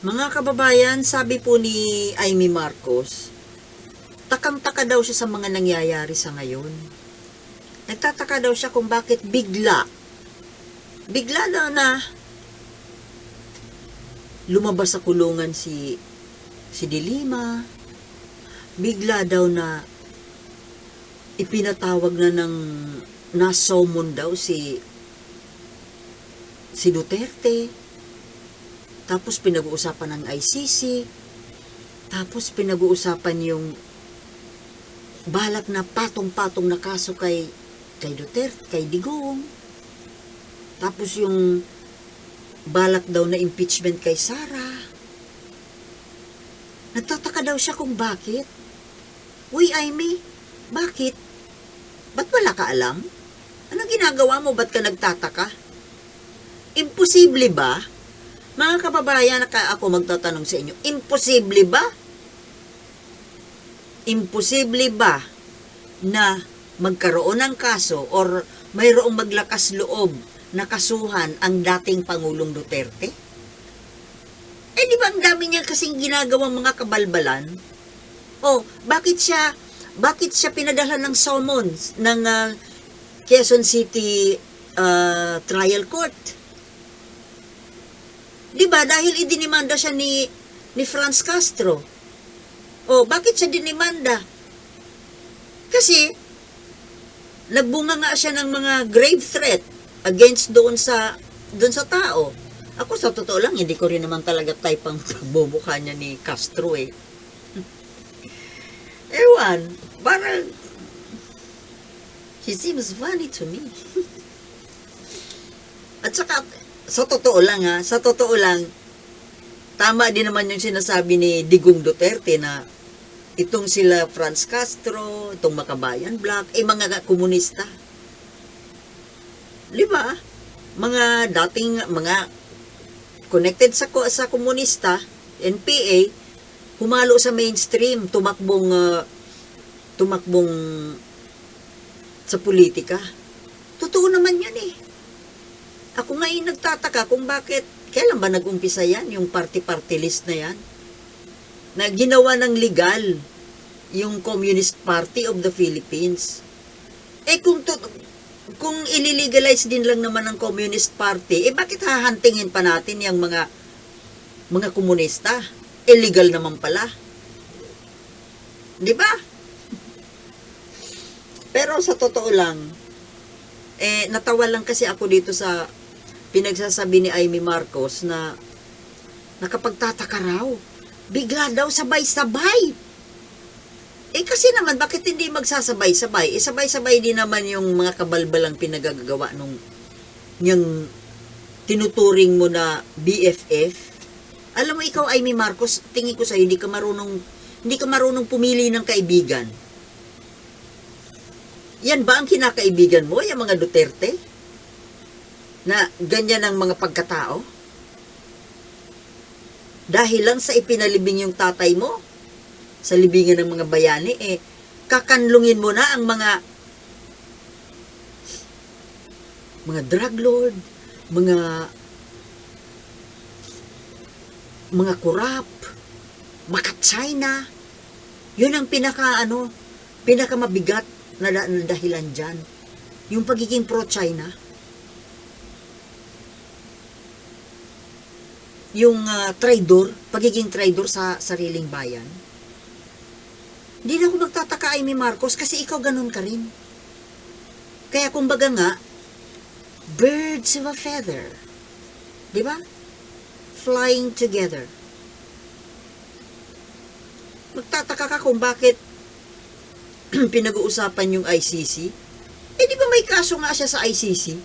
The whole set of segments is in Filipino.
Mga kababayan, sabi po ni Amy Marcos, takang-taka daw siya sa mga nangyayari sa ngayon. Nagtataka daw siya kung bakit bigla, bigla daw na lumabas sa kulungan si si Dilima, bigla daw na ipinatawag na ng nasomon daw si si Duterte. Tapos pinag-uusapan ng ICC. Tapos pinag-uusapan yung balak na patong-patong na kaso kay kay Duterte, kay Digong. Tapos yung balak daw na impeachment kay Sara. Nagtataka daw siya kung bakit. Uy, Amy, bakit? Ba't wala ka alam? Anong ginagawa mo? Ba't ka nagtataka? Imposible ba? Mga kababayan, ako magtatanong sa inyo, imposible ba? Imposible ba na magkaroon ng kaso or mayroong maglakas loob na kasuhan ang dating Pangulong Duterte? Eh di ba ang dami niya kasing ginagawang mga kabalbalan? Oh, bakit siya bakit siya pinadala ng summons ng ah, Quezon City ah, Trial Court? Di ba dahil idinimanda siya ni ni Franz Castro. Oh, bakit siya dinimanda? Kasi nagbunga nga siya ng mga grave threat against doon sa doon sa tao. Ako sa totoo lang, hindi ko rin naman talaga type ang pagbubukha niya ni Castro eh. Ewan, parang he seems funny to me. At saka, sa totoo lang ha, sa totoo lang, tama din naman yung sinasabi ni Digong Duterte na itong sila Franz Castro, itong Makabayan Black, eh mga komunista. Di ba? Mga dating, mga connected sa sa komunista, NPA, humalo sa mainstream, tumakbong ah, tumakbong sa politika. Totoo naman yan eh. Ako nga yung nagtataka kung bakit, kailan ba nag-umpisa yan, yung party-party list na yan? Na ginawa ng legal yung Communist Party of the Philippines. Eh kung to, kung ililegalize din lang naman ng Communist Party, eh bakit hahantingin pa natin yung mga mga komunista? Illegal naman pala. Di ba? Pero sa totoo lang, eh, natawa lang kasi ako dito sa pinagsasabi ni Amy Marcos na nakapagtataka raw. Bigla daw sabay-sabay. Eh kasi naman, bakit hindi magsasabay-sabay? Eh sabay-sabay din naman yung mga kabalbalang pinagagawa nung yung tinuturing mo na BFF. Alam mo ikaw, Amy Marcos, tingin ko sa'yo, hindi ka marunong, hindi ka marunong pumili ng kaibigan. Yan ba ang kinakaibigan mo, yung mga Duterte? Na ganyan ang mga pagkatao? Dahil lang sa ipinalibing yung tatay mo, sa libingan ng mga bayani, eh, kakanlungin mo na ang mga mga drug lord, mga mga kurap, mga China. Yun ang pinaka ano, pinaka mabigat na, na dahilan dyan. Yung pagiging pro-China. Yung ah, traidor, pagiging traidor sa sariling bayan. Hindi na ako magtataka, Amy Marcos, kasi ikaw ganun ka rin. Kaya kumbaga nga, birds of a feather. Di ba? Flying together. Magtataka ka kung bakit pinag-uusapan yung ICC. Eh, di ba may kaso nga siya sa ICC?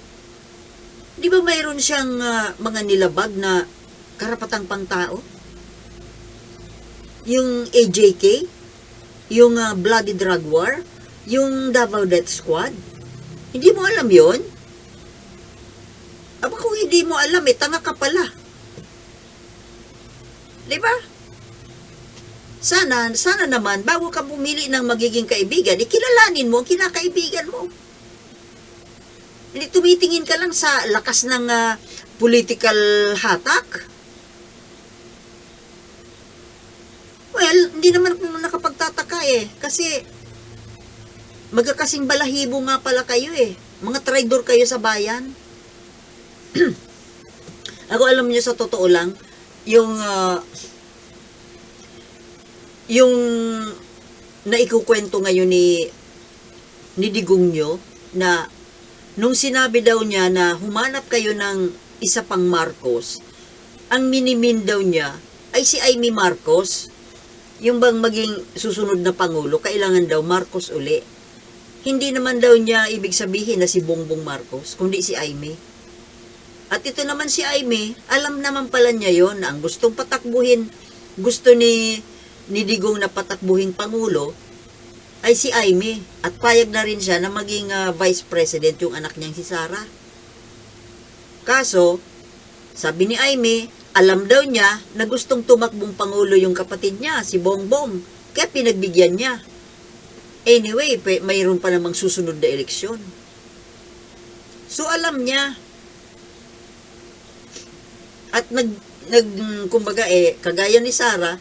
Di ba mayroon siyang ah, mga nilabag na karapatang pangtao? Yung AJK? Yung ah, Bloody Drug War? Yung Davao Death Squad? Hindi mo alam yon? Aba kung hindi mo alam, eh, tanga ka pala. Di? Sana, sana naman, bago ka pumili ng magiging kaibigan, ikilalanin mo ang kinakaibigan mo. Hindi tumitingin ka lang sa lakas ng ah, political hatak. Hindi naman ako nakapagtataka eh. Kasi, magkakasing balahibo nga pala kayo eh. Mga traidor kayo sa bayan. ako alam niyo sa totoo lang, yung, ah, yung naikukwento ngayon ni, ni Digong nyo, na nung sinabi daw niya na humanap kayo ng isa pang Marcos, ang minimin daw niya ay si Amy Marcos. Yung bang maging susunod na Pangulo, kailangan daw Marcos uli. Hindi naman daw niya ibig sabihin na si Bongbong Marcos, kundi si Amy. At ito naman si Amy, alam naman pala niya yon ang gustong patakbuhin, gusto ni, ni Digong na patakbuhin Pangulo, ay si Amy. At payag na rin siya na maging ah, Vice President yung anak niyang si Sara. Kaso, sabi ni Amy, alam daw niya na gustong tumakbong Pangulo yung kapatid niya, si Bongbong. Kaya pinagbigyan niya. Anyway, mayroon pa namang susunod na eleksyon. So alam niya. At nag, nag kumbaga eh, kagaya ni Sara,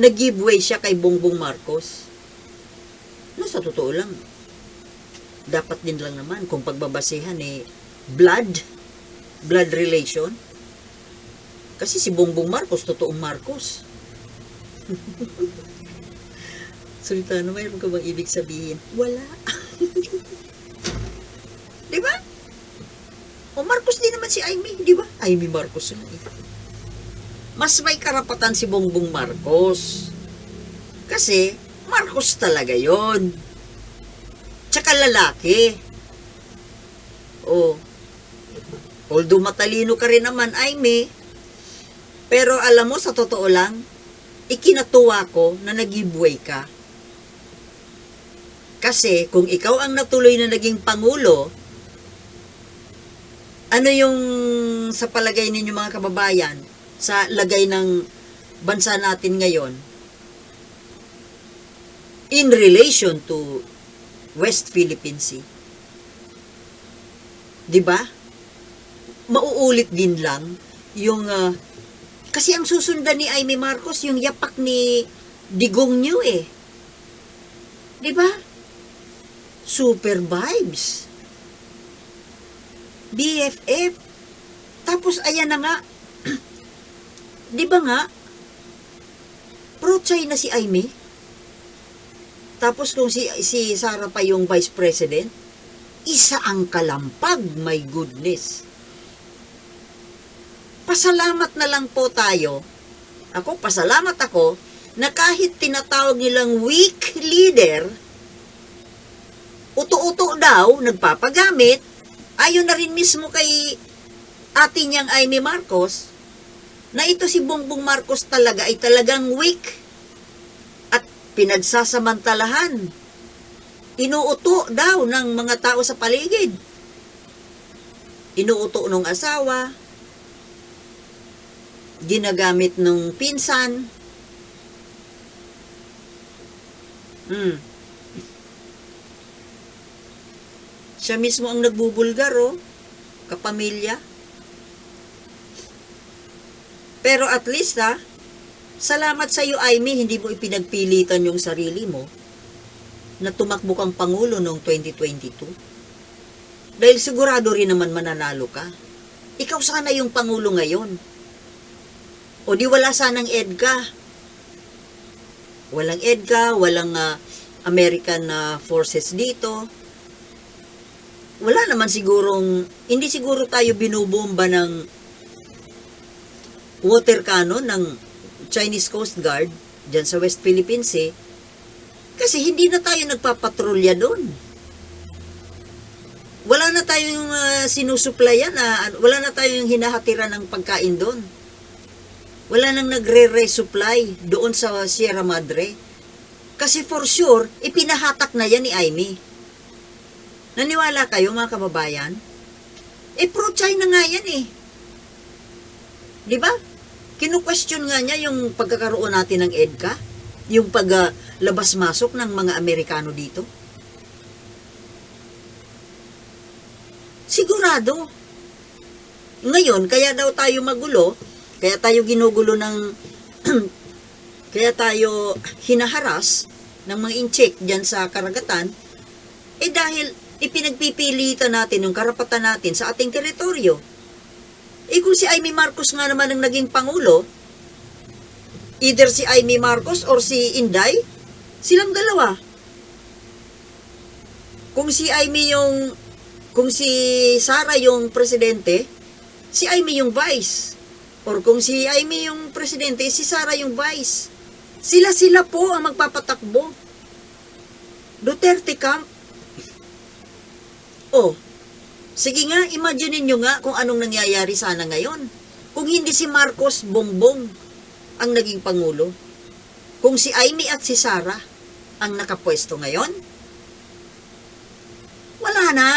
nag-giveaway siya kay Bongbong Marcos. No, sa totoo lang, dapat din lang naman kung pagbabasehan eh, blood, blood relation. Kasi si Bongbong Marcos, totoong Marcos. Salita na, mayroon ka bang ibig sabihin? Wala. di ba? O Marcos din naman si Amy, di ba? Amy Marcos yun eh. Mas may karapatan si Bongbong Marcos. Kasi, Marcos talaga yon. Tsaka lalaki. O, although matalino ka rin naman, Amy, pero alam mo, sa totoo lang, ikinatuwa ko na nag-giveaway ka. Kasi kung ikaw ang natuloy na naging pangulo, ano yung sa palagay ninyo mga kababayan, sa lagay ng bansa natin ngayon, in relation to West Philippine Sea? 'Di ba? Mauulit din lang yung ah, kasi ang susundan ni Amy Marcos yung yapak ni Digong New eh. 'Di ba? Super vibes. BFF. Tapos ayan na nga. 'Di ba nga? Pro-China si Amy. Tapos kung si si Sara pa yung vice president, isa ang kalampag, my goodness pasalamat na lang po tayo. Ako, pasalamat ako na kahit tinatawag nilang weak leader, uto-uto daw, nagpapagamit, ayon na rin mismo kay ate niyang Amy Marcos, na ito si Bongbong Marcos talaga ay talagang weak at pinagsasamantalahan. Inuuto daw ng mga tao sa paligid. Inuuto ng asawa, ginagamit nung pinsan. Hmm. Siya mismo ang nagbubulgar, oh. Kapamilya. Pero at least, ha, salamat sa iyo, Amy, hindi mo ipinagpilitan yung sarili mo na tumakbo kang Pangulo noong 2022. Dahil sigurado rin naman mananalo ka. Ikaw sana yung Pangulo ngayon. O di wala sanang EDCA. Walang EDCA, walang ah, American ah, forces dito. Wala naman sigurong, hindi siguro tayo binubomba ng water cannon ng Chinese Coast Guard dyan sa West Philippine Sea kasi hindi na tayo nagpapatrolya doon. Wala na tayong uh, sinusuplayan, na wala na tayong hinahatiran ng pagkain doon wala nang nagre-resupply doon sa Sierra Madre. Kasi for sure, ipinahatak na yan ni Amy. Naniwala kayo mga kababayan? Eh, pro-China nga yan eh. Di ba? Kinu-question nga niya yung pagkakaroon natin ng EDCA, yung paglabas-masok ng mga Amerikano dito. Sigurado. Ngayon, kaya daw tayo magulo, kaya tayo ginugulo ng kaya tayo hinaharas ng mga incheck dyan sa karagatan, eh dahil ipinagpipilitan natin yung karapatan natin sa ating teritoryo. Eh kung si Amy Marcos nga naman ang naging pangulo, either si Amy Marcos or si Inday, silang dalawa. Kung si Amy yung, kung si Sara yung presidente, si Amy yung vice. Or kung si Amy yung presidente, si Sara yung vice. Sila-sila po ang magpapatakbo. Duterte Camp. Oh, sige nga, imagine nyo nga kung anong nangyayari sana ngayon. Kung hindi si Marcos Bongbong ang naging pangulo. Kung si Amy at si Sara ang nakapwesto ngayon. Wala na.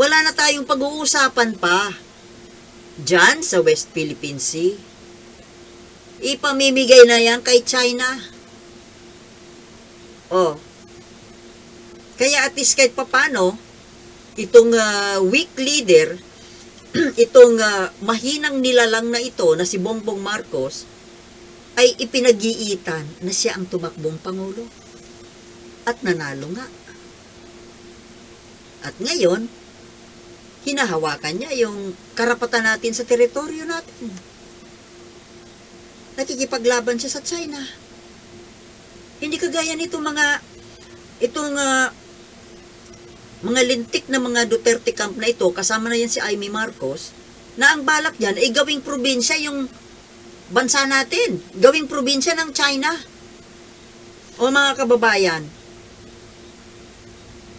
Wala na tayong pag-uusapan pa. Diyan sa West Philippine Sea. Ipamimigay na yan kay China. Oh. Kaya at least kahit papano, itong ah, weak leader, itong ah, mahinang nilalang na ito na si Bongbong Marcos, ay ipinag-iitan na siya ang tumakbong Pangulo. At nanalo nga. At ngayon, hinahawakan niya yung karapatan natin sa teritoryo natin. Nakikipaglaban siya sa China. Hindi kagaya nito mga itong ah, mga lintik na mga Duterte camp na ito, kasama na yan si Amy Marcos, na ang balak dyan ay gawing probinsya yung bansa natin. Gawing probinsya ng China. O mga kababayan,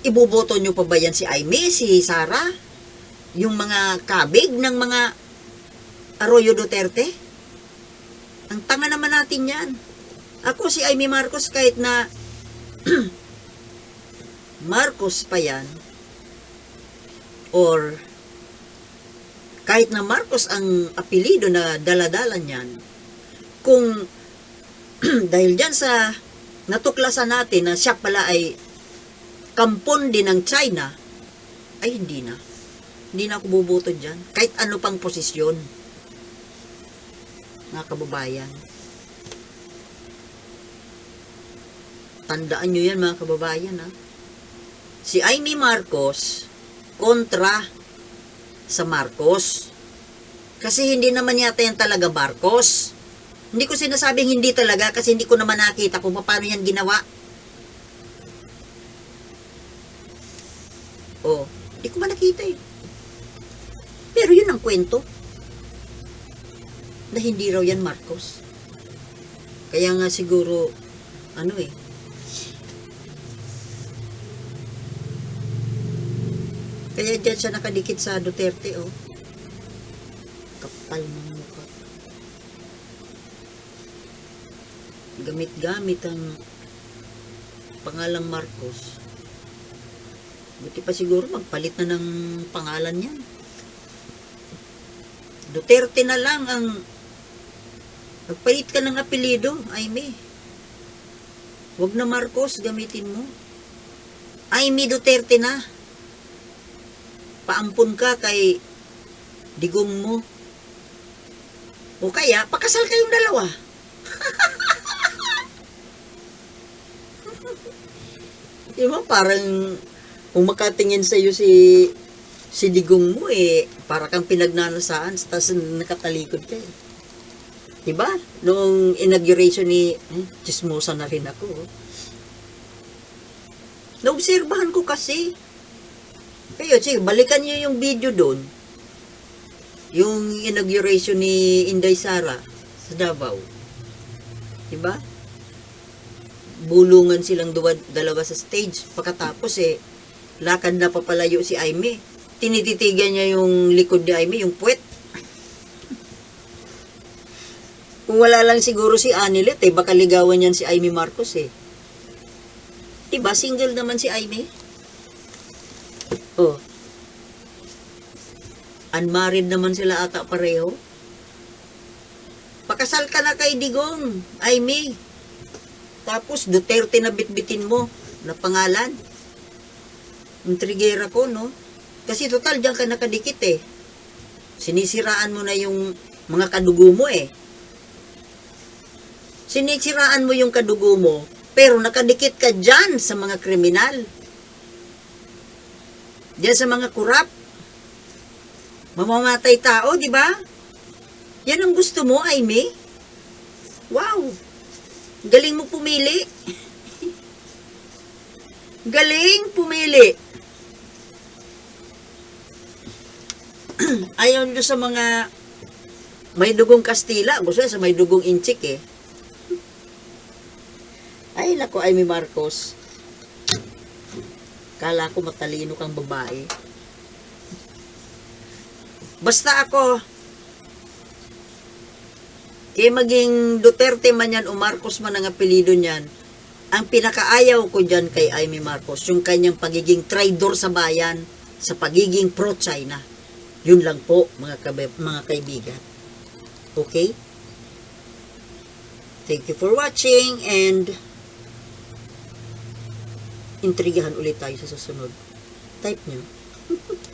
iboboto nyo pa ba yan si Amy, si Sara? Yung mga kabig ng mga Arroyo Duterte? Ang tanga naman natin yan. Ako si Amy Marcos kahit na Marcos pa yan or kahit na Marcos ang apelido na daladala niyan kung dahil dyan sa natuklasan natin na siya pala ay kampon din ng China ay hindi na hindi na ako bubuto dyan kahit ano pang posisyon mga kababayan tandaan nyo yan mga kababayan ha si Amy Marcos kontra sa Marcos. Kasi hindi naman yata yan talaga Marcos. Hindi ko sinasabing hindi talaga kasi hindi ko naman nakita kung paano yan ginawa. Kwento. Na hindi raw yan Marcos. Kaya nga siguro, ano eh, Kaya dyan siya nakadikit sa Duterte, oh. Kapal ng mukha. Gamit-gamit ang pangalang Marcos. Buti pa siguro magpalit na ng pangalan niyan. Duterte na lang ang magpalit ka ng apelido, Aimee. Huwag na Marcos, gamitin mo. Aimee Duterte na paampun ka kay digong mo. O kaya, pakasal kayong dalawa. Di ba? Parang, kung makatingin sa iyo si si digong mo eh, para kang pinagnanasaan, tapos nakatalikod ka eh. Diba? Noong inauguration ni, eh, chismosa na rin ako. oh. Naobserbahan ko kasi, kayo, sige, balikan niyo yung video doon. Yung inauguration ni Inday Sara sa Davao. Diba? Bulungan silang duwa, dalawa sa stage. Pagkatapos eh, lakad na papalayo si Aimee. Tinititigan niya yung likod ni Aimee, yung puwet. Kung wala lang siguro si Anilet, eh, baka ligawan niyan si Aimee Marcos eh. Diba, single naman si Aimee? Oh. Unmarried naman sila ata pareho. Pakasal ka na kay Digong, Aimee. Tapos Duterte na bitbitin mo na pangalan. Yung trigera ko, no? Kasi total, diyan ka nakadikit eh. Sinisiraan mo na yung mga kadugo mo eh. Sinisiraan mo yung kadugo mo, pero nakadikit ka dyan sa mga kriminal. Diyan sa mga kurap. Mamamatay tao, di ba? Yan ang gusto mo, Aimee? Wow! Galing mo pumili. Galing pumili. Ayaw nyo sa mga may dugong Kastila. Gusto sa may dugong Inchik eh. Ay, nako, Amy Marcos. Kala ko matalino kang babae. Basta ako, eh maging Duterte man yan o Marcos man ang apelido niyan, ang pinakaayaw ko dyan kay Amy Marcos, yung kanyang pagiging traidor sa bayan, sa pagiging pro-China. Yun lang po, mga, kabe- mga kaibigan. Okay? Thank you for watching and intrigahan ulit tayo sa susunod. Type nyo.